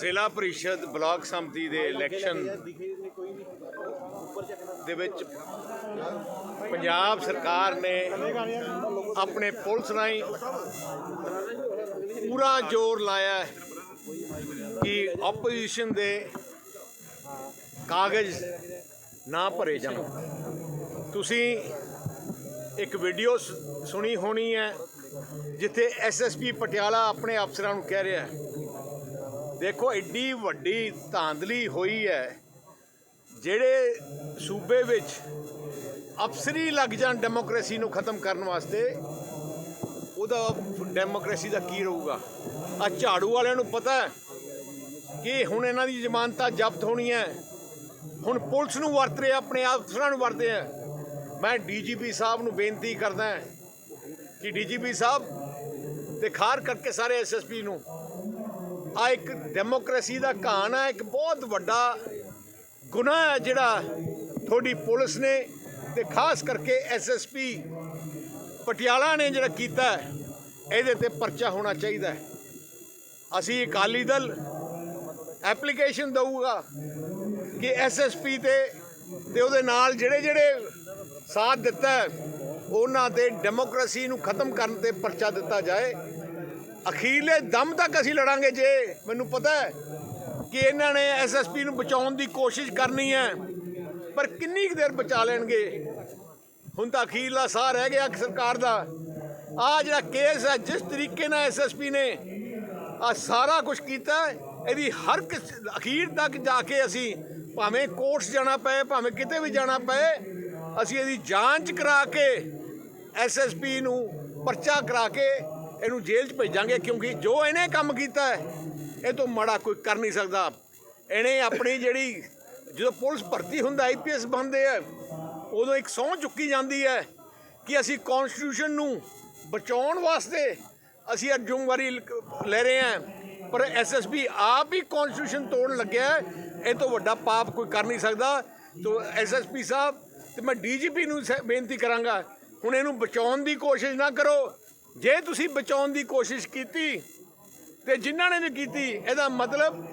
ਜ਼ਿਲ੍ਹਾ ਪ੍ਰੀਸ਼ਦ ਬਲਾਕ ਸੰਮਤੀ ਦੇ ਇਲੈਕਸ਼ਨ ਦੇ ਵਿੱਚ ਪੰਜਾਬ ਸਰਕਾਰ ਨੇ ਆਪਣੇ ਪੁਲਿਸ ਰਾਹੀਂ ਪੂਰਾ ਜ਼ੋਰ ਲਾਇਆ ਹੈ ਕਿ ਆਪੋਜੀਸ਼ਨ ਦੇ ਕਾਗਜ਼ ਨਾ ਭਰੇ ਜਾਣ। ਤੁਸੀਂ ਇੱਕ ਵੀਡੀਓ ਸ- ਸੁਣੀ ਹੋਣੀ ਹੈ, ਜਿੱਥੇ ਐਸਐਸਪੀ ਪਟਿਆਲਾ ਆਪਣੇ ਅਫਸਰਾਂ ਨੂੰ ਕਹਿ ਰਿਹਾ ਹੈ ਦੇਖੋ ਐਡੀ ਵੱਡੀ ਧਾਂਦਲੀ ਹੋਈ ਹੈ, ਜਿਹੜੇ ਸੂਬੇ ਵਿੱਚ ਅਫਸਰੀ ਲੱਗ ਜਾਣ ਡੈਮੋਕ੍ਰੇਸੀ ਨੂੰ ਖਤਮ ਕਰਨ ਵਾਸਤੇ, ਉਹਦਾ ਡੈਮੋਕ੍ਰੇਸੀ ਦਾ ਕੀ ਰਹੂਗਾ? ਆ ਝਾੜੂ ਵਾਲਿਆਂ ਨੂੰ ਪਤਾ ਹੈ ਕਿ ਹੁਣ ਇਹਨਾਂ ਦੀ ਜ਼ਮਾਨਤਾਂ ਜ਼ਬਤ ਹੋਣੀ ਹੈ। ਹੁਣ ਪੁਲਿਸ ਨੂੰ ਵਰਤ ਰਹੇ ਆਪਣੇ ਅਫਸਰਾਂ ਨੂੰ ਵਰਤੇ ਹੈ ਮੈਂ ਡੀਜੀਪੀ ਸਾਹਿਬ ਨੂੰ ਬੇਨਤੀ ਕਰਦਾ ਹਾਂ ਕਿ ਡੀਜੀਪੀ ਸਾਹਿਬ ਤੇ ਖਾਰ ਕਰਕੇ ਸਾਰੇ ਐਸਐਸਪੀ ਨੂੰ ਆ ਇੱਕ ਡੈਮੋਕ੍ਰੇਸੀ ਦਾ ਕਹਾਣ ਹੈ ਇੱਕ ਬਹੁਤ ਵੱਡਾ ਗੁਨਾਹ ਹੈ ਜਿਹੜਾ ਤੁਹਾਡੀ ਪੁਲਿਸ ਨੇ ਤੇ ਖਾਸ ਕਰਕੇ ਐਸਐਸਪੀ ਪਟਿਆਲਾ ਨੇ ਜਿਹੜਾ ਕੀਤਾ ਇਹਦੇ ਤੇ ਪਰਚਾ ਹੋਣਾ ਚਾਹੀਦਾ ਹੈ। ਅਸੀਂ ਅਕਾਲੀ ਦਲ ਐਪਲੀਕੇਸ਼ਨ ਦਊਗਾ ਕਿ ਐਸਐਸਪੀ ਤੇ ਤੇ ਉਹਦੇ ਨਾਲ ਜਿਹੜੇ ਜਿਹੜੇ ਸਾਥ ਦਿੱਤਾ ਉਹਨਾਂ ਤੇ ਡੈਮੋਕ੍ਰੇਸੀ ਨੂੰ ਖਤਮ ਕਰਨ ਤੇ ਪਰਚਾ ਦਿੱਤਾ ਜਾਏ। ਅਖੀਰਲੇ ਦਮ ਤੱਕ ਅਸੀਂ ਲੜਾਂਗੇ ਜੇ, ਮੈਨੂੰ ਪਤਾ ਹੈ ਕਿ ਇਹਨਾਂ ਨੇ ਐਸਐਸਪੀ ਨੂੰ ਬਚਾਉਣ ਦੀ ਕੋਸ਼ਿਸ਼ ਕਰਨੀ ਹੈ, ਪਰ ਕਿੰਨੀ ਕੁ ਦੇਰ ਬਚਾ ਲੈਣਗੇ? ਹੁਣ ਤਾਂ ਅਖੀਰਲਾ ਸਾਹ ਰਹਿ ਗਿਆ ਸਰਕਾਰ ਦਾ। ਆ ਜਿਹੜਾ ਕੇਸ ਹੈ, ਜਿਸ ਤਰੀਕੇ ਨਾਲ ਐਸਐਸਪੀ ਨੇ ਆ ਸਾਰਾ ਕੁਝ ਕੀਤਾ ਇਹਦੀ ਹਰ ਕਿਸ ਅਖੀਰ ਤੱਕ ਜਾ ਕੇ ਅਸੀਂ ਭਾਵੇਂ ਕੋਰਟਸ ਜਾਣਾ ਪਏ, ਭਾਵੇਂ ਕਿਤੇ ਵੀ ਜਾਣਾ ਪਏ, ਅਸੀਂ ਇਹਦੀ ਜਾਂਚ ਕਰਾ ਕੇ ਐਸਐਸਪੀ ਨੂੰ ਪਰਚਾ ਕਰਾ ਕੇ ਇਹਨੂੰ ਜੇਲ੍ਹ 'ਚ ਭੇਜਾਂਗੇ ਕਿਉਂਕਿ ਜੋ ਇਹਨੇ ਕੰਮ ਕੀਤਾ ਹੈ, ਇਹ ਤੋਂ ਮਾੜਾ ਕੋਈ ਕਰ ਨਹੀਂ ਸਕਦਾ। ਇਹਨੇ ਆਪਣੀ ਜਿਹੜੀ ਜਦੋਂ ਪੁਲਿਸ ਭਰਤੀ ਹੁੰਦਾ ਆਈਪੀਐਸ ਬਣਦੇ ਆ, ਉਦੋਂ ਇੱਕ ਸਹੁੰ ਚੁੱਕੀ ਜਾਂਦੀ ਹੈ ਕਿ ਅਸੀਂ ਕਨਸਟੀਟਿਊਸ਼ਨ ਨੂੰ ਬਚਾਉਣ ਵਾਸਤੇ ਅਸੀਂ ਅੱਜ ਜ਼ਿੰਮੇਵਾਰੀ ਲੈ ਰਹੇ ਹਾਂ। ਪਰ ਐਸਐਸਪੀ ਆਪ ਹੀ ਕਨਸਟੀਟਿਊਸ਼ਨ ਤੋੜਨ ਲੱਗਿਆ ਇਹ ਤੋਂ ਵੱਡਾ ਪਾਪ ਕੋਈ ਕਰ ਨਹੀਂ ਸਕਦਾ। ਤੋ ਐਸਐਸਪੀ ਸਾਹਿਬ, ਤੇ ਮੈਂ ਡੀਜੀਪੀ ਨੂੰ ਸ- ਬੇਨਤੀ ਕਰਾਂਗਾ, ਹੁਣ ਇਹਨੂੰ ਬਚਾਉਣ ਦੀ ਕੋਸ਼ਿਸ਼ ਨਾ ਕਰੋ। ਜੇ ਤੁਸੀਂ ਬਚਾਉਣ ਦੀ ਕੋਸ਼ਿਸ਼ ਕੀਤੀ ਤੇ ਜਿਨ੍ਹਾਂ ਨੇ ਵੀ ਕੀਤੀ, ਇਹਦਾ ਮਤਲਬ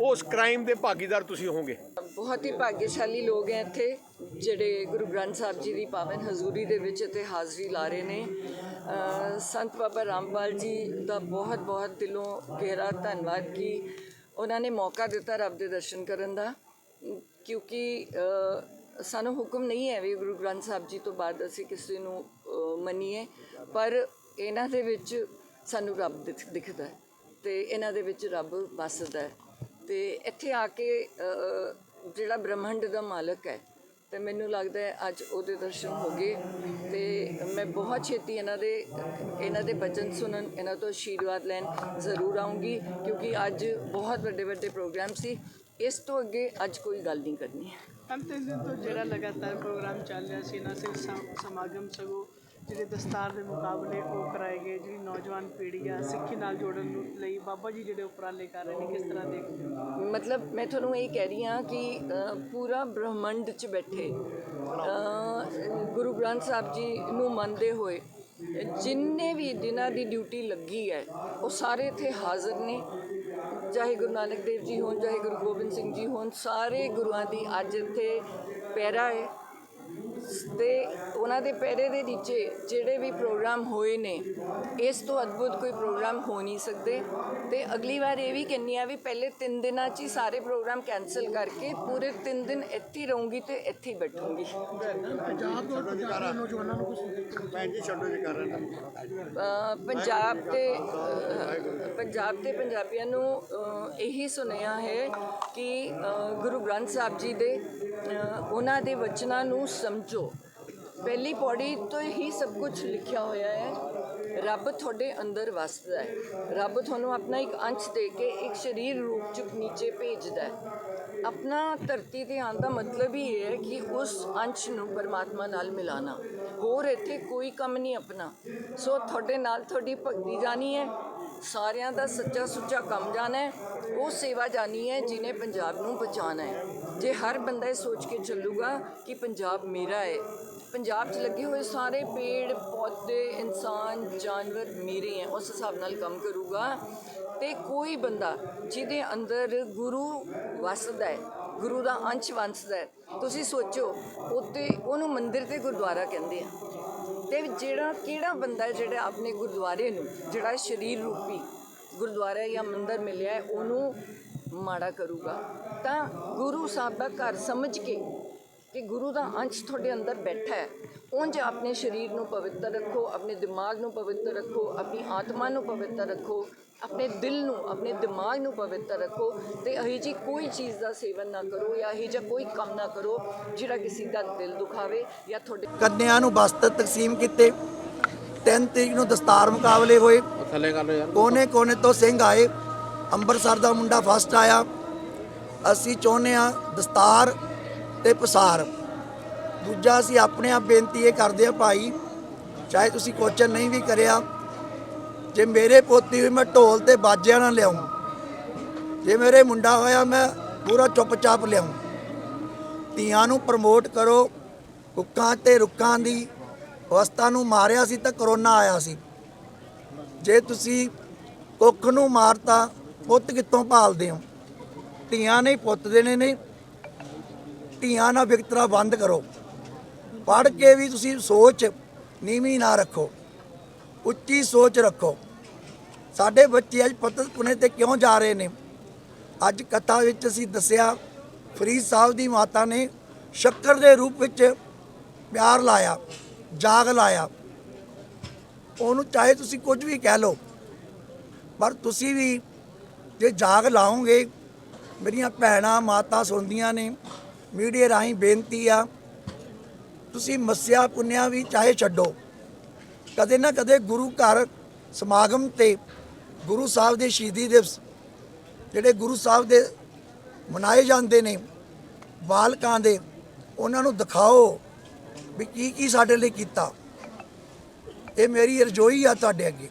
ਉਸ ਕ੍ਰਾਈਮ ਦੇ ਭਾਗੀਦਾਰ ਤੁਸੀਂ ਹੋਵੋਗੇ। ਬਹੁਤ ਹੀ ਭਾਗਿਆਸ਼ਾਲੀ ਲੋਕ ਹੈ ਇੱਥੇ, ਜਿਹੜੇ ਗੁਰੂ ਗ੍ਰੰਥ ਸਾਹਿਬ ਜੀ ਦੀ ਪਾਵਨ ਹਜ਼ੂਰੀ ਦੇ ਵਿੱਚ ਇੱਥੇ ਹਾਜ਼ਰੀ ਲਾ ਰਹੇ ਨੇ। ਸੰਤ ਬਾਬਾ ਰਾਮਪਾਲ ਜੀ ਦਾ ਬਹੁਤ ਬਹੁਤ ਦਿਲੋਂ ਗਹਿਰਾ ਧੰਨਵਾਦ ਕਿ ਉਹਨਾਂ ਨੇ ਮੌਕਾ ਦਿੱਤਾ ਰੱਬ ਦੇ ਦਰਸ਼ਨ ਕਰਨ ਦਾ। ਕਿਉਂਕਿ ਸਾਨੂੰ ਹੁਕਮ ਨਹੀਂ ਹੈ ਵੀ ਗੁਰੂ ਗ੍ਰੰਥ ਸਾਹਿਬ ਜੀ ਤੋਂ ਬਾਅਦ ਅਸੀਂ ਕਿਸੇ ਨੂੰ ਮੰਨੀਏ, ਪਰ ਇਹਨਾਂ ਦੇ ਵਿੱਚ ਸਾਨੂੰ ਰੱਬ ਦਿਖ- ਦਿਖਦਾ ਹੈ ਤੇ ਇਹਨਾਂ ਦੇ ਵਿੱਚ ਰੱਬ ਵੱਸਦਾ ਹੈ। ਤੇ ਇੱਥੇ ਆ ਕੇ ਅ, ਜਿਹੜਾ ਬ੍ਰਹਮੰਡ ਦਾ ਮਾਲਕ ਹੈ ਤੇ ਮੈਨੂੰ ਲੱਗਦਾ ਹੈ ਅੱਜ ਉਹਦੇ ਦਰਸ਼ਨ ਹੋ ਗਏ ਤੇ ਮੈਂ ਬਹੁਤ ਛੇਤੀ ਇਹਨਾਂ ਦੇ ਇਹਨਾਂ ਦੇ ਬਚਨ ਸੁਣਨ ਇਹਨਾਂ ਤੋਂ ਆਸ਼ੀਰਵਾਦ ਲੈਣ ਜ਼ਰੂਰ ਆਉਂਗੀ ਕਿਉਂਕਿ ਅੱਜ ਬਹੁਤ ਵੱਡੇ ਵੱਡੇ ਪ੍ਰੋਗਰਾਮ ਸੀ। ਇਸ ਤੋਂ ਅੱਗੇ ਅੱਜ ਕੋਈ ਗੱਲ ਨਹੀਂ ਕਰਨੀ ਹੈ। ਅੰਤਿਮ ਦਿਨ ਤੋਂ ਜਿਹੜਾ ਲਗਾਤਾਰ ਪ੍ਰੋਗਰਾਮ ਚੱਲ ਰਿਹਾ ਸੀ ਨਾ ਸਿਰਫ ਸਮ- ਸਮਾਗਮ ਸਗੋਂ ਜਿਹੜੇ ਦਸਤਾਰ ਦੇ ਮੁਕਾਬਲੇ ਉਹ ਕਰਵਾਏ ਗਏ, ਜਿਹੜੀ ਨੌਜਵਾਨ ਪੀੜ੍ਹੀ ਆ, ਸਿੱਖੀ ਨਾਲ ਜੋੜਨ ਨੂੰ ਲਈ ਬਾਬਾ ਜੀ ਜਿਹੜੇ ਉਪਰਾਲੇ ਕਰ ਰਹੇ ਨੇ, ਕਿਸ ਤਰ੍ਹਾਂ ਦੇਖਦੇ ਹੋ ਮਤਲਬ ਮੈਂ ਤੁਹਾਨੂੰ ਇਹ ਕਹਿ ਰਹੀ ਹਾਂ ਕਿ ਪੂਰਾ ਬ੍ਰਹਮੰਡ 'ਚ ਬੈਠੇ। ਗੁਰੂ ਗ੍ਰੰਥ ਸਾਹਿਬ ਜੀ ਨੂੰ ਮੰਨਦੇ ਹੋਏ, ਜਿੰਨੇ ਵੀ ਜਿਨ੍ਹਾਂ ਦੀ ਡਿਊਟੀ ਲੱਗੀ ਹੈ, ਉਹ ਸਾਰੇ ਇੱਥੇ ਹਾਜ਼ਰ ਨੇ। ਚਾਹੇ ਗੁਰੂ ਨਾਨਕ ਦੇਵ ਜੀ ਹੋਣ, ਚਾਹੇ ਗੁਰੂ ਗੋਬਿੰਦ ਸਿੰਘ ਜੀ ਹੋਣ, ਸਾਰੇ ਗੁਰੂਆਂ ਦੀ ਅੱਜ ਇੱਥੇ ਪੈਰਾ ਹੈ। ਤੇ ਉਹਨਾਂ ਦੇ ਪਹਿਰੇ ਦੇ ਨੀਚੇ ਜਿਹੜੇ ਵੀ ਪ੍ਰੋਗਰਾਮ ਹੋਏ ਨੇ ਇਸ ਤੋਂ ਅਦਭੁਤ ਕੋਈ ਪ੍ਰੋਗਰਾਮ ਹੋ ਨਹੀਂ ਸਕਦੇ। ਤੇ ਅਗਲੀ ਵਾਰ ਇਹ ਵੀ ਕਹਿੰਨੀ ਆ ਵੀ ਪਹਿਲੇ 3 ਦਿਨਾਂ 'ਚ ਹੀ ਸਾਰੇ ਪ੍ਰੋਗਰਾਮ ਕੈਨਸਲ ਕਰਕੇ ਪੂਰੇ 3 ਦਿਨ ਇੱਥੇ ਰਹੂੰਗੀ ਤੇ ਇੱਥੇ ਹੀ ਬੈਠੂੰਗੀ। ਅ, ਪੰਜਾਬ ਤੇ ਪੰਜਾਬ ਤੇ ਪੰਜਾਬੀਆਂ ਨੂੰ ਇਹੀ ਸੁਨੇਹਾ ਹੈ ਕਿ ਗੁਰੂ ਗ੍ਰੰਥ ਸਾਹਿਬ ਜੀ ਦੇ ਉਹਨਾਂ ਦੇ ਵਚਨਾਂ ਨੂੰ ਸਮਝੋ ਪਹਿਲੀ ਪੌੜੀ ਤੋਂ ਹੀ ਸਭ ਕੁਝ ਲਿਖਿਆ ਹੋਇਆ ਹੈ। ਰੱਬ ਤੁਹਾਡੇ ਅੰਦਰ ਵਸਦਾ ਹੈ। ਰੱਬ ਤੁਹਾਨੂੰ ਆਪਣਾ ਇੱਕ ਅੰਸ਼ ਦੇ ਕੇ ਇੱਕ ਸਰੀਰ ਰੂਪ ਚ ਨੀਚੇ ਭੇਜਦਾ ਹੈ। ਆਪਣਾ ਧਰਤੀ ਤੇ ਆਉਣ ਦਾ ਮਤਲਬ ਹੀ ਇਹ ਹੈ ਕਿ ਉਸ ਅੰਸ਼ ਨੂੰ ਪਰਮਾਤਮਾ ਨਾਲ ਮਿਲਾਣਾ। ਹੋਰ ਇੱਥੇ ਕੋਈ ਕੰਮ ਨਹੀਂ ਆਪਣਾ। ਸੋ ਤੁਹਾਡੇ ਨਾਲ ਤੁਹਾਡੀ ਭਗਤੀ ਜਾਣੀ ਹੈ। ਸਾਰਿਆਂ ਦਾ ਸੱਚਾ ਸੁੱਚਾ ਕੰਮ ਜਾਣਾ ਹੈ। ਉਹ ਸੇਵਾ ਜਾਣੀ ਹੈ ਜਿਨੇ ਪੰਜਾਬ ਨੂੰ ਬਚਾਉਣਾ ਹੈ। ਜੇ ਹਰ ਬੰਦਾ ਇਹ ਸੋਚ ਕੇ ਚੱਲੂਗਾ ਕਿ ਪੰਜਾਬ ਮੇਰਾ ਹੈ, ਪੰਜਾਬ 'ਚ ਲੱਗੇ ਹੋਏ ਸਾਰੇ ਪੇੜ, ਪੌਦੇ, ਇਨਸਾਨ, ਜਾਨਵਰ ਮੇਰੇ ਹੈ, ਉਸ ਹਿਸਾਬ ਨਾਲ ਕੰਮ ਕਰੂਗਾ ਤੇ ਕੋਈ ਬੰਦਾ ਜਿਹਦੇ ਅੰਦਰ ਗੁਰੂ ਵਸਦਾ ਹੈ, ਗੁਰੂ ਦਾ ਅੰਸ਼ ਵਸਦਾ ਹੈ, ਤੁਸੀਂ ਸੋਚੋ ਉੱਤੇ ਉਹਨੂੰ ਮੰਦਿਰ ਤੇ ਗੁਰਦੁਆਰਾ ਕਹਿੰਦੇ ਆ। ਤੇ ਜਿਹੜਾ ਕਿਹੜਾ ਬੰਦਾ ਜਿਹੜਾ ਆਪਣੇ ਗੁਰਦੁਆਰੇ ਨੂੰ, ਜਿਹੜਾ ਸਰੀਰ ਰੂਪੀ ਗੁਰਦੁਆਰਾ ਜਾਂ ਮੰਦਿਰ ਮਿਲਿਆ ਉਹਨੂੰ ਮਾੜਾ ਕਰੂਗਾ। ਤਾਂ ਗੁਰੂ ਸਾਹਿਬ ਦਾ ਘਰ ਸਮਝ ਕੇ ਕਿ ਗੁਰੂ ਦਾ ਅੰਸ਼ ਤੁਹਾਡੇ ਅੰਦਰ ਬੈਠਾ ਹੈ। ਉਂਝ ਆਪਣੇ ਸਰੀਰ ਨੂੰ ਪਵਿੱਤਰ ਰੱਖੋ ਆਪਣੇ ਦਿਮਾਗ ਨੂੰ ਪਵਿੱਤਰ ਰੱਖੋ ਆਪਣੀ ਆਤਮਾ ਨੂੰ ਪਵਿੱਤਰ ਰੱਖੋ ਆਪਣੇ ਦਿਲ ਨੂੰ ਆਪਣੇ ਦਿਮਾਗ ਨੂੰ ਪਵਿੱਤਰ ਰੱਖੋ ਤੇ ਇਹੋ ਜੀ ਕੋਈ ਚੀਜ਼ ਦਾ ਸੇਵਨ ਨਾ ਕਰੋ ਜਾਂ ਇਹੋ ਜਿਹਾ ਕੋਈ ਕੰਮ ਨਾ ਕਰੋ ਜਿਹੜਾ ਕਿਸੇ ਦਾ ਦਿਲ ਦੁਖਾਵੇ ਜਾਂ ਤੁਹਾਡੇ ਕੰਨਿਆਂ ਨੂੰ ਵਸਤਰ ਤਕਸੀਮ ਕੀਤੇ ਤਿੰਨ ਤਰੀਕ ਨੂੰ ਦਸਤਾਰ ਮੁਕਾਬਲੇ ਹੋਏ। ਥੱਲੇ ਕਰ ਲਓ ਯਾਰ। ਕੋਨੇ ਕੋਨੇ ਤੋਂ ਸਿੰਘ ਆਏ ਅੰਮ੍ਰਿਤਸਰ ਦਾ ਮੁੰਡਾ ਫਸਟ ਆਇਆ। ਅਸੀਂ ਚਾਹੁੰਦੇ ਆ ਦਸਤਾਰ ਤੇ ਪਸਾਰ। ਦੂਜਾ ਅਸੀਂ ਆਪਣੇ ਆਪ ਬੇਨਤੀ ਇਹ ਕਰਦੇ ਆ ਭਾਈ, ਚਾਹੇ ਤੁਸੀਂ ਕੁਐਸਚਨ ਨਹੀਂ ਵੀ ਕਰਿਆ, ਜੇ ਮੇਰੇ ਪੋਤੀ ਹੋਈ ਮੈਂ ਢੋਲ ਤੇ ਬਾਜਿਆਂ ਨਾਲ ਲਿਆਉਂ। ਜੇ ਮੇਰੇ ਮੁੰਡਾ ਹੋਇਆ ਮੈਂ ਪੂਰਾ ਚੁੱਪਚਾਪ ਲਿਆਉਂ। ਧੀਆਂ ਨੂੰ ਪ੍ਰਮੋਟ ਕਰੋ ਕੁੱਕਾਂ ਤੇ ਰੁੱਕਾਂ ਦੀ ਅਵਸਥਾ ਨੂੰ ਮਾਰਿਆ ਸੀ ਤਾਂ ਕਰੋਨਾ ਆਇਆ ਸੀ। ਜੇ ਤੁਸੀਂ ਕੁੱਖ ਨੂੰ ਮਾਰਤਾ, ਪੁੱਤ ਕਿੱਥੋਂ ਪਾਲਦੇ ਹੋ? ਧੀਆਂ ਨਹੀਂ, ਪੁੱਤ ਦੇਣੇ ਨੇ ਧੀਆਂ ਨਾਲ ਵਿਕਤਰਾ ਬੰਦ ਕਰੋ। ਪੜ੍ਹ ਕੇ ਵੀ ਤੁਸੀਂ ਸੋਚ ਨੀਵੀਂ ਨਾ ਰੱਖੋ। ਉੱਚੀ ਸੋਚ ਰੱਖੋ। ਸਾਡੇ ਬੱਚੇ ਅੱਜ ਪਤਨ ਪੁਨੇ ਤੇ ਕਿਉਂ ਜਾ ਰਹੇ ਨੇ? ਅੱਜ ਕਥਾ ਵਿੱਚ ਅਸੀਂ ਦੱਸਿਆ, ਫਰੀਦ ਸਾਹਿਬ ਦੀ ਮਾਤਾ ਨੇ ਸ਼ੱਕਰ ਦੇ ਰੂਪ ਵਿੱਚ ਪਿਆਰ ਲਾਇਆ, ਜਾਗ ਲਾਇਆ। ਉਹਨੂੰ ਚਾਹੇ ਤੁਸੀਂ ਕੁਝ ਵੀ ਕਹਿ ਲਓ, ਪਰ ਤੁਸੀਂ ਵੀ ਜੇ ਜਾਗ ਲਾਓਗੇ ਮੇਰੀਆਂ ਭੈਣਾਂ ਮਾਤਾ ਸੁਣਦੀਆਂ ਨੇ ਮੀਡੀਆ ਰਾਹੀਂ ਬੇਨਤੀ ਆ ਤੁਸੀਂ ਮੱਸਿਆ ਪੁੰਨਿਆ ਵੀ ਚਾਹੇ ਛੱਡੋ। ਕਦੇ ਨਾ ਕਦੇ ਗੁਰੂ ਘਰ ਸਮਾਗਮ ਤੇ ਗੁਰੂ ਸਾਹਿਬ ਦੇ ਸ਼ਹੀਦੀ ਦਿਵਸ ਜਿਹੜੇ ਗੁਰੂ ਸਾਹਿਬ ਦੇ ਮਨਾਏ ਜਾਂਦੇ ਨੇ ਬਾਲਕਾਂ ਦੇ ਉਹਨਾਂ ਨੂੰ ਦਿਖਾਓ ਵੀ ਕੀ ਕੀ ਸਾਡੇ ਲਈ ਕੀਤਾ। ਇਹ ਮੇਰੀ ਰਜੋਈ ਆ ਤੁਹਾਡੇ ਅੱਗੇ।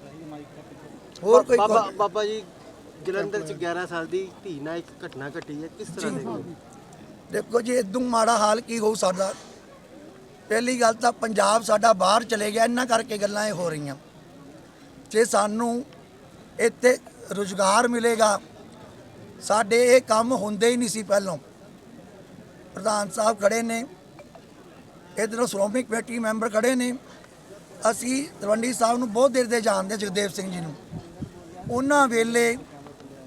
ਹੋਰ ਕੋਈ ਬਾਬਾ ਜੀ ਜਲੰਧਰ ਚ 11 ਸਾਲ ਦੀ ਧੀ ਨਾਲ ਇੱਕ ਘਟਨਾ ਘਟੀ ਹੈ, ਕਿਸ ਤਰ੍ਹਾਂ ਦੇਖਦੇ ਦੇਖੋ ਜੀ ਇਦੋਂ ਮਾੜਾ ਹਾਲ ਕੀ ਹੋਊ ਸਾਡਾ? ਪਹਿਲੀ ਗੱਲ ਤਾਂ ਪੰਜਾਬ ਸਾਡਾ ਬਾਹਰ ਚਲੇ ਗਿਆ, ਇਹਨਾਂ ਕਰਕੇ ਗੱਲਾਂ ਇਹ ਹੋ ਰਹੀਆਂ। ਜੇ ਸਾਨੂੰ ਇੱਥੇ ਰੁਜ਼ਗਾਰ ਮਿਲੇਗਾ, ਸਾਡੇ ਇਹ ਕੰਮ ਹੁੰਦੇ ਹੀ ਨਹੀਂ ਸੀ ਪਹਿਲਾਂ। ਪ੍ਰਧਾਨ ਸਾਹਿਬ ਖੜੇ ਨੇ, ਇਧਰੋਂ ਸ਼੍ਰੋਮਣੀ ਕਮੇਟੀ ਮੈਂਬਰ ਖੜੇ ਨੇ। ਅਸੀਂ ਤਲਵੰਡੀ ਸਾਹਿਬ ਨੂੰ ਬਹੁਤ ਦੇਰ ਦੇ ਜਾਣਦੇ ਜਗਦੇਵ ਸਿੰਘ ਜੀ ਨੂੰ। ਉਹਨਾਂ ਵੇਲੇ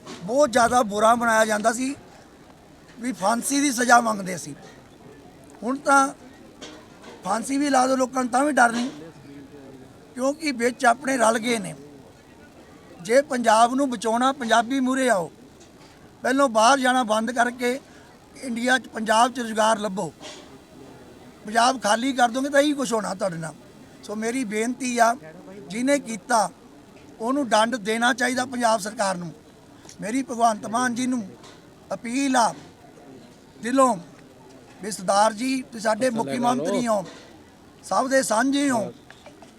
ਬਹੁਤ ਜ਼ਿਆਦਾ ਬੁਰਾ ਬਣਾਇਆ ਜਾਂਦਾ ਸੀ ਵੀ ਫਾਂਸੀ ਦੀ ਸਜ਼ਾ ਮੰਗਦੇ ਸੀ। ਹੁਣ ਤਾਂ ਫਾਂਸੀ ਵੀ ਲਾ ਦੋ ਲੋਕਾਂ ਨੂੰ ਤਾਂ ਵੀ ਡਰ ਨਹੀਂ, ਕਿਉਂਕਿ ਵਿੱਚ ਆਪਣੇ ਰਲ ਗਏ ਨੇ। ਜੇ ਪੰਜਾਬ ਨੂੰ ਬਚਾਉਣਾ, ਪੰਜਾਬੀ ਮੂਰੇ ਆਓ, ਪਹਿਲੋਂ ਬਾਹਰ ਜਾਣਾ ਬੰਦ ਕਰਕੇ ਇੰਡੀਆ 'ਚ, ਪੰਜਾਬ 'ਚ ਰੁਜ਼ਗਾਰ ਲੱਭੋ। ਪੰਜਾਬ ਖਾਲੀ ਕਰ ਦੋਗੇ ਤਾਂ ਇਹੀ ਕੁਝ ਹੋਣਾ ਤੁਹਾਡੇ ਨਾਲ। ਸੋ ਮੇਰੀ ਬੇਨਤੀ ਆ, ਜਿਹਨੇ ਕੀਤਾ, ਉਹਨੂੰ ਦੰਡ ਦੇਣਾ ਚਾਹੀਦਾ ਪੰਜਾਬ ਸਰਕਾਰ ਨੂੰ। ਮੇਰੀ ਭਗਵੰਤ ਮਾਨ ਜੀ ਨੂੰ ਅਪੀਲ ਆ ਦਿਲੋਂ ਵੀ ਸਰਦਾਰ ਜੀ ਤੁਸੀਂ ਸਾਡੇ ਮੁੱਖ ਮੰਤਰੀ ਹੋ ਸਭ ਦੇ ਸਾਂਝੇ ਹੋ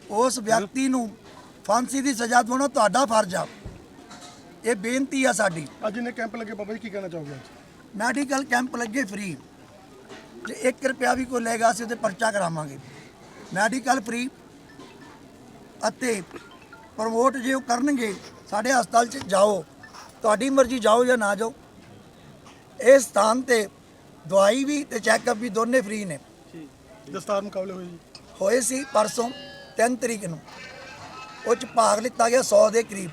ਉਸ ਵਿਅਕਤੀ ਨੂੰ ਫਾਂਸੀ ਦੀ ਸਜ਼ਾ ਦਿਵਾਉਣਾ ਤੁਹਾਡਾ ਫਰਜ਼ ਆ। ਇਹ ਬੇਨਤੀ ਆ ਸਾਡੀ। ਅੱਜ ਇਹਨੇ ਕੈਂਪ ਲੱਗੇ ਬਾਬਾ ਜੀ ਕੀ ਕਹਿਣਾ ਚਾਹੋਗੇ ਅੱਜ? ਮੈਡੀਕਲ ਕੈਂਪ ਲੱਗੇ ਫ੍ਰੀ। ਜੇ 1 ਰੁਪਿਆ ਵੀ ਕੋਈ ਲੈਗਾ ਅਸੀਂ ਉਹਦੇ ਪਰਚਾ ਕਰਾਵਾਂਗੇ। Medical free. ਅਤੇ ਪ੍ਰਮੋਟ ਜੇ ਉਹ ਕਰਨਗੇ ਸਾਡੇ ਹਸਪਤਾਲ 'ਚ ਜਾਓ। ਤੁਹਾਡੀ ਮਰਜ਼ੀ ਜਾਓ ਜਾਂ ਨਾ ਜਾਓ। ਇਸ ਸਥਾਨ ਤੇ ਦਵਾਈ ਵੀ ਤੇ ਚੈੱਕਅਪ ਵੀ ਦੋਨੇ ਫ੍ਰੀ ਨੇ। ਦਸਤਾਰ ਮੁਕਾਬਲੇ ਹੋਏ ਜੀ। ਹੋਏ ਸੀ ਪਰਸੋਂ 3 ਤਰੀਕ ਨੂੰ। ਉਹ ਚ ਭਾਗ ਲਿੱਤਾ ਗਿਆ 100 ਦੇ ਕਰੀਬ।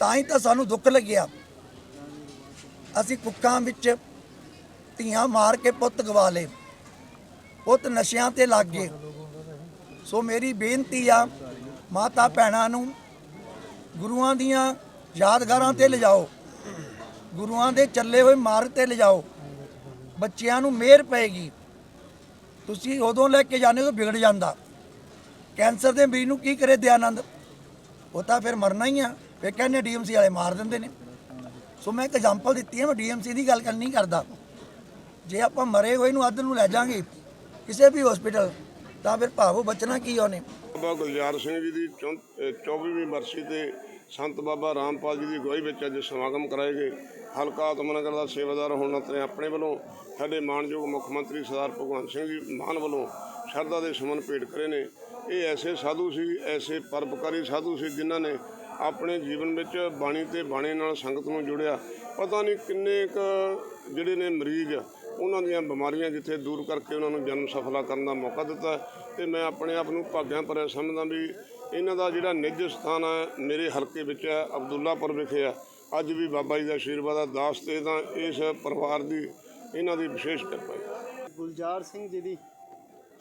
ਤਾਂ ਹੀ ਤਾਂ ਸਾਨੂੰ ਦੁੱਖ ਲੱਗਿਆ। ਅਸੀਂ ਕੁੱਕਾਂ ਵਿੱਚ ਧੀਆਂ ਮਾਰ ਕੇ ਪੁੱਤ ਗਵਾ ਲਏ। ਪੁੱਤ ਨਸ਼ਿਆਂ ਤੇ ਲੱਗ ਗਏ। ਸੋ ਮੇਰੀ ਬੇਨਤੀ ਆ ਮਾਤਾ ਭੈਣਾਂ ਨੂੰ ਗੁਰੂਆਂ ਦੀਆਂ ਯਾਦਗਾਰਾਂ ਤੇ ਲਿਜਾਓ। ਗੁਰੂਆਂ ਦੇ ਚੱਲੇ ਹੋਏ ਮਾਰਗ ਤੇ ਲਿਜਾਓ। ਬੱਚਿਆਂ ਨੂੰ ਮਿਹਰ ਪਏਗੀ। ਤੁਸੀਂ ਉਦੋਂ ਲੈ ਕੇ ਜਾਂਦੇ ਹੋ ਵਿਗੜ ਜਾਂਦਾ। ਕੈਂਸਰ ਦੇ ਮਰੀਜ਼ ਨੂੰ ਕੀ ਕਰੇ ਦਿਆਨੰਦ? ਉਹ ਤਾਂ ਫਿਰ ਮਰਨਾ ਹੀ ਆ। ਫਿਰ ਕਹਿੰਦੇ ਡੀਐਮਸੀ ਵਾਲੇ ਮਾਰ ਦਿੰਦੇ ਨੇ। ਸੋ ਮੈਂ ਇੱਕ ਐਗਜ਼ਾਮਪਲ ਦਿੱਤੀ ਹੈ ਮੈਂ ਡੀਐਮਸੀ ਦੀ ਗੱਲ ਕਰ ਨਹੀਂ ਕਰਦਾ। ਜੇ ਆਪਾਂ ਮਰੇ ਹੋਏ ਨੂੰ ਅੱਧ ਨੂੰ ਲੈ ਜਾਾਂਗੇ, ਕਿਸੇ ਵੀ ਹਸਪੀਟਲ ਤਾਂ ਫਿਰ ਭਾਵੋ ਬਚਣਾ ਕੀ ਉਹਨੇ? ਬਾਬਾ ਗੁਲਜ਼ਾਰ ਸਿੰਘ ਜੀ ਦੀ 24ਵੀਂ ਬਰਸੀ ਤੇ ਸੰਤ ਬਾਬਾ ਰਾਮਪਾਲ ਜੀ ਦੀ ਅਗਵਾਈ ਵਿੱਚ ਅੱਜ ਸਮਾਗਮ ਕਰਾਏ ਗਏ। ਹਲਕਾ ਆਤਮਨਗਰ ਦਾ ਸੇਵਾਦਾਰ ਹੋਣ ਤੇ ਆਪਣੇ ਵੱਲੋਂ ਸਾਡੇ ਮਾਨਯੋਗ ਮੁੱਖ ਮੰਤਰੀ ਸਰਦਾਰ ਭਗਵੰਤ ਸਿੰਘ ਜੀ ਮਾਨ ਵੱਲੋਂ ਸ਼ਰਧਾ ਦੇ ਸਮਨ ਭੇਟ ਕਰੇ ਨੇ। ਇਹ ਐਸੇ ਸਾਧੂ ਸੀ, ਐਸੇ ਪਰਪਕਾਰੀ ਸਾਧੂ ਸੀ ਜਿਨ੍ਹਾਂ ਨੇ ਆਪਣੇ ਜੀਵਨ ਵਿੱਚ ਬਾਣੀ ਤੇ ਬਾਣੇ ਨਾਲ ਸੰਗਤ ਨੂੰ ਜੁੜਿਆ। ਪਤਾ ਨਹੀਂ ਕਿੰਨੇ ਕੁ ਜਿਹੜੇ ਨੇ ਮਰੀਜ਼, ਉਹਨਾਂ ਦੀਆਂ ਬਿਮਾਰੀਆਂ ਜਿੱਥੇ ਦੂਰ ਕਰਕੇ ਉਹਨਾਂ ਨੂੰ ਜਨਮ ਸਫਲਾ ਕਰਨ ਦਾ ਮੌਕਾ ਦਿੱਤਾ। ਤੇ ਮੈਂ ਆਪਣੇ ਆਪ ਨੂੰ ਭਾਗਿਆ ਭਰਿਆ ਸਮਝਦਾ ਵੀ ਇਹਨਾਂ ਦਾ ਜਿਹੜਾ ਨਿੱਜ ਸਥਾਨ ਹੈ ਮੇਰੇ ਹਲਕੇ ਵਿੱਚ ਹੈ ਅਬਦੁੱਲਾਪੁਰ ਵਿਖੇ ਹੈ ਅੱਜ ਵੀ ਬਾਬਾ ਜੀ ਦਾ ਆਸ਼ੀਰਵਾਦ ਆ। ਦਾਸ ਤੇ ਤਾਂ ਇਸ ਪਰਿਵਾਰ ਦੀ ਇਹਨਾਂ ਦੀ ਵਿਸ਼ੇਸ਼ ਕਿਰਪਾ ਹੈ ਗੁਲਜ਼ਾਰ ਸਿੰਘ ਜੀ ਦੀ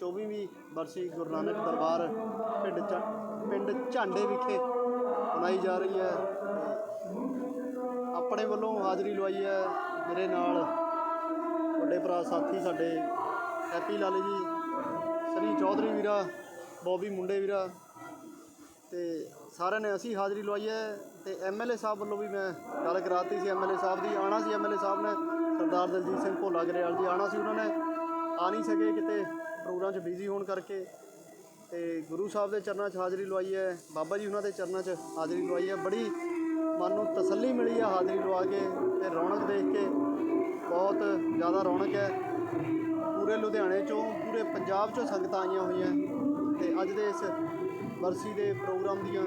24ਵੀਂ ਬਰਸੀ ਗੁਰੂ ਨਾਨਕ ਦਰਬਾਰ ਪਿੰਡ ਚ ਪਿੰਡ ਝਾਂਡੇ ਵਿਖੇ ਮਨਾਈ ਜਾ ਰਹੀ ਹੈ। ਆਪਣੇ ਵੱਲੋਂ ਹਾਜ਼ਰੀ ਲਵਾਈ ਹੈ ਮੇਰੇ ਨਾਲ ਵੱਡੇ ਭਰਾ ਸਾਥੀ ਸਾਡੇ ਹੈਪੀ ਲਾਲੇ ਜੀ ਸਨੀ ਚੌਧਰੀ ਵੀਰਾ, ਬੋਬੀ ਮੁੰਡੇ ਵੀਰਾ ਤੇ ਸਾਰਿਆਂ ਨੇ ਅਸੀਂ ਹਾਜ਼ਰੀ ਲਵਾਈ ਹੈ ਤੇ ਐਮਐਲਏ ਸਾਹਿਬ ਵੱਲੋਂ ਵੀ ਮੈਂ ਗੱਲ ਕਰਾਤੀ ਸੀ ਐਮਐਲਏ ਸਾਹਿਬ ਦੀ, ਆਣਾ ਸੀ ਐਮਐਲਏ ਸਾਹਿਬ ਨੇ, ਸਰਦਾਰ ਦਲਜੀਤ ਸਿੰਘ ਭੋਲਾ ਗਰੇਵਾਲ ਜੀ ਆਣਾ ਸੀ ਉਹਨਾਂ ਨੇ, ਆ ਨਹੀਂ ਸਕੇ ਕਿਤੇ ਪ੍ਰੋਗਰਾਮ 'ਚ ਬਿਜ਼ੀ ਹੋਣ ਕਰਕੇ ਤੇ ਗੁਰੂ ਸਾਹਿਬ ਦੇ ਚਰਨਾਂ 'ਚ ਹਾਜ਼ਰੀ ਲਵਾਈ ਹੈ, ਬਾਬਾ ਜੀ ਉਹਨਾਂ ਦੇ ਚਰਨਾਂ 'ਚ ਹਾਜ਼ਰੀ ਲਵਾਈ ਹੈ, ਬੜੀ ਮਨ ਨੂੰ ਤਸੱਲੀ ਮਿਲੀ ਹੈ ਹਾਜ਼ਰੀ ਲਵਾ ਕੇ ਤੇ ਰੌਣਕ ਦੇਖ ਕੇ, ਬਹੁਤ ਜ਼ਿਆਦਾ ਰੌਣਕ ਹੈ। ਪੂਰੇ ਲੁਧਿਆਣੇ ਚੋਂ, ਪੂਰੇ ਪੰਜਾਬ ਚੋਂ ਸੰਗਤਾਂ ਆਈਆਂ ਹੋਈਆਂ ਤੇ ਅੱਜ ਦੇ ਇਸ ਬਰਸੀ ਦੇ ਪ੍ਰੋਗਰਾਮ ਦੀਆਂ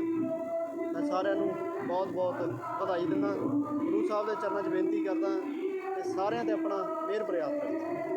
ਮੈਂ ਸਾਰਿਆਂ ਨੂੰ ਬਹੁਤ ਬਹੁਤ ਵਧਾਈ ਦਿੰਦਾ। ਗੁਰੂ ਸਾਹਿਬ ਦੇ ਚਰਨਾਂ 'ਚ ਬੇਨਤੀ ਕਰਦਾ ਕਿ ਸਾਰਿਆਂ ਤੇ ਆਪਣਾ ਮਿਹਰ ਪ੍ਰਿਆਪ ਕਰਦਾ